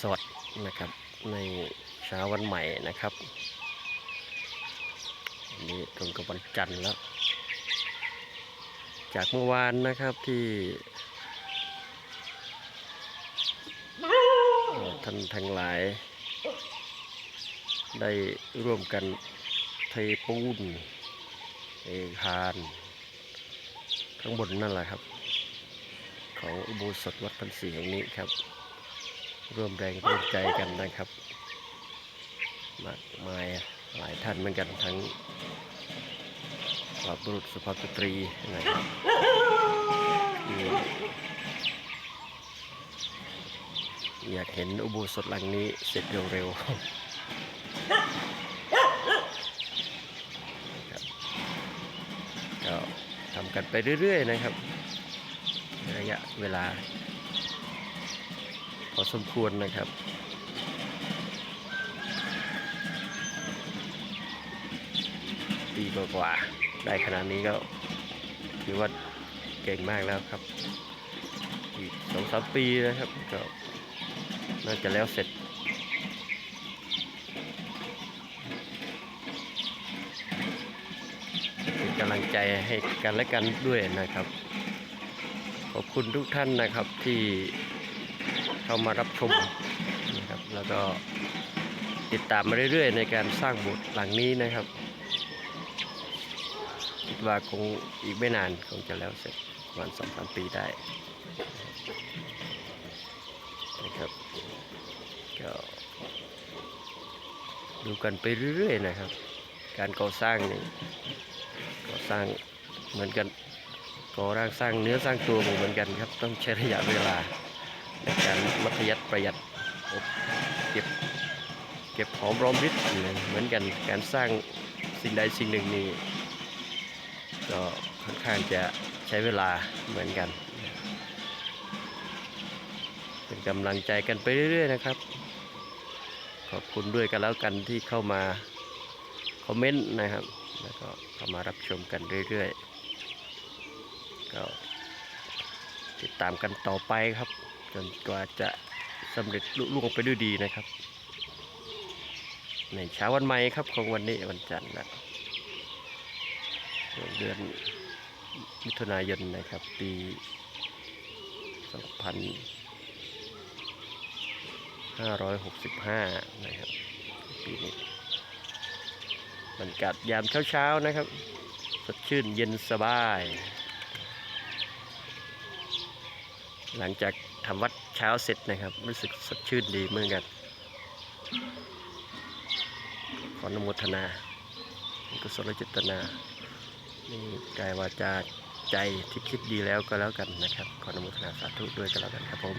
สวัสดนะครับในเช้าวันใหม่นะครับนนี้ตรงกับวันจันทร์แล้ว จากเมื่อวานนะครับที่ท่านทั้งหลาย ได้ร่วมกันเทปูนเอคานข้างบนนั่นแหละครับ ของอุโบสถวัดพันศรีแห่งนี้ครับ ร่วมแรงร่วมใจกันนะครับ มากมายหลายท่านเหมือนกันทั้งสุภาพบุรุษสุภาพสตรีนะครับอยากเห็นอุโบสถหลังนี้เสร็จเร็วๆครับก็ทำกันไปเรื่อยๆนะครับ ระยะเวลา พอสมควรนะครับปีกว่าๆได้ขนาดนี้ก็ถือว่าเก่งมากแล้วครับ อีกสองสามปีนะครับก็น่าจะแล้วเสร็จเป็นกำลังใจให้กันและกันด้วยนะครับ ขอบคุณทุกท่านนะครับที่ เข้ามารับชมนะครับแล้วก็ติดตามมาเรื่อยๆ ในการสร้างโบสถ์หลังนี้นะครับ คิดว่าคงอีกไม่นานคงจะแล้วเสร็จประมาณสองสามปีได้นะครับก็ดูกันไปเรื่อยๆนะครับ การก่อสร้างนี่ก่อสร้างเหมือนกันก่อร่างสร้างเนื้อสร้างตัวเหมือนกันครับ ต้องใช้ระยะเวลา ในการมัธยัติประหยัดอบเก็บเก็บหอมรอมริบเหมือนกันการสร้างสิ่งใดสิ่งหนึ่งนี่ก็ค่อนข้างจะใช้เวลาเหมือนกัน เป็นกำลังใจกันไปเรื่อย ๆ นะครับ ขอบคุณด้วยกันแล้วกันที่เข้ามาคอมเมนต์นะครับ แล้วก็เข้ามารับชมกันเรื่อย ๆ ก็ติดตามกันต่อไปครับ จนกว่าจะสำเร็จลุล่วงไปด้วยดีนะครับ ในเช้าวันใหม่ครับของวันนี้วันจันทร์นะเดือนมิถุนายนนะครับ ปี 2565 นะครับ ปีนี้บรรยากาศยามเช้าๆนะครับ สดชื่นเย็นสบาย หลังจากทำวัดเช้าเสร็จนะครับ รู้สึกสดชื่นดีเหมือนกัน ขออนุโมทนากุศลจิตนานี่กายวาจาใจที่คิดดีแล้วก็แล้วกันนะครับ ขออนุโมทนาสาธุด้วยก็แล้วกันครับผม